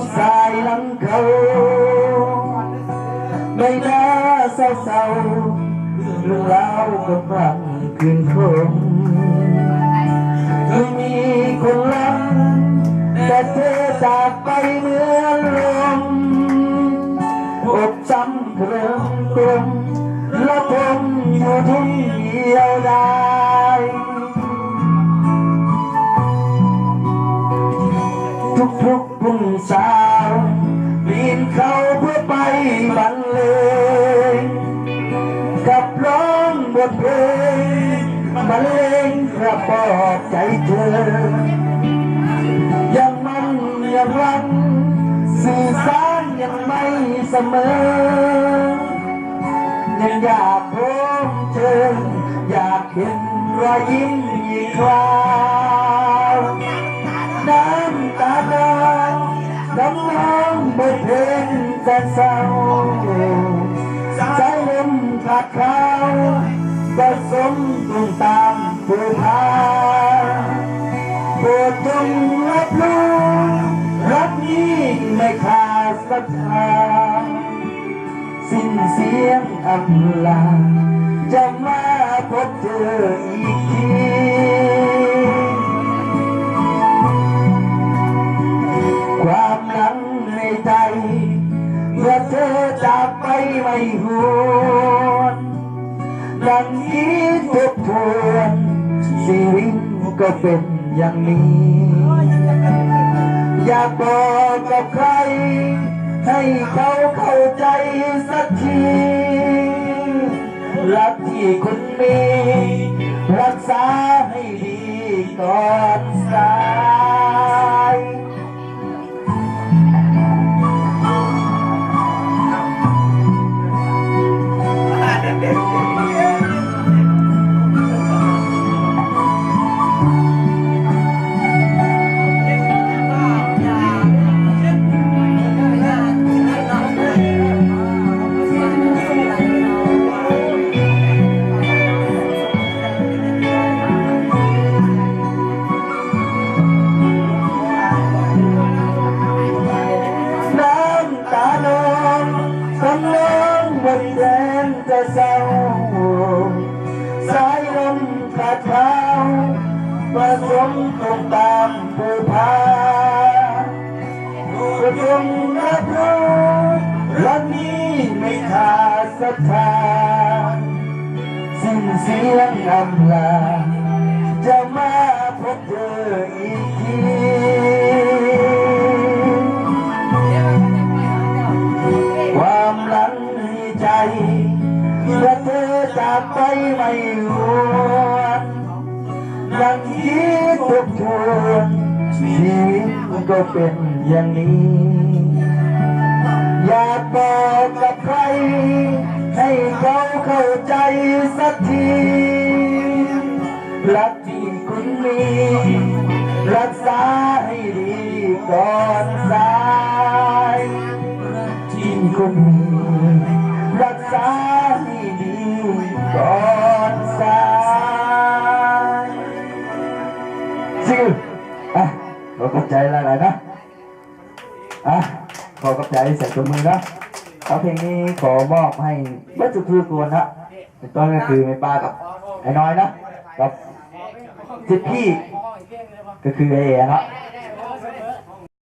กสายลังเขาไม่น่าเศร้าๆเรื่องราวก็ฟังคืนคงเคยมีคนรักแต่เธอจากไปเหมือนลมอบจำเครื่อมกลมและทนอยู่ที่เดียวได้ทุกๆพุ่งสา เขาเพื่อไปบรรเลงกับร้องบทเพลงบรรเลงกระปอบใจเธอ ยังมันยังรันสื่อสารยังไม่เสมอ ยังอยากพบเธออยากเห็นรอยยิ้มอีกคราวน้ำตาลายน้ำน้อง บทเพลงแสนเศร้าใจลมขาดเขาผสมตรงตามผู้พาโปรดจงรับรู้รักนี้ไม่ขาดศรัทธาสิ้นเสียงอำลาจะมาพบเจออีกที หวนดังคิดทบทวนชีวิตก็เป็นอย่างนี้ อยากบอกกับใคร ให้เขาเข้าใจสักทีรักที่คุณมี รักษาให้ดีก่อนสาย บนแดนจะเศร้าสายลมขาดเท้าผสมตรงตามผู้พาก็จงรับรู้รักนี้ไม่ขาดศรัทธาสิ้นเสียงอำลาจะมาพบเธออีก ทวนชีวิตก็เป็นอย่างนี้ อยากบอกกับใคร ให้เขาเข้าใจสักที รักที่คุณมีรักษาให้ดีก่อนสายที่คุณมี ขอขอบใจหลายๆนะอะขอขอบใจใส่ตัวมือนะเอาเพลงนี้ขอมอบให้วัตถุพืกวนนะเป็นต้นก็คือแม่ป้ากับไอ้น้อยนะกับสิทธิพี่ก็คือไอ้เอ๋นะ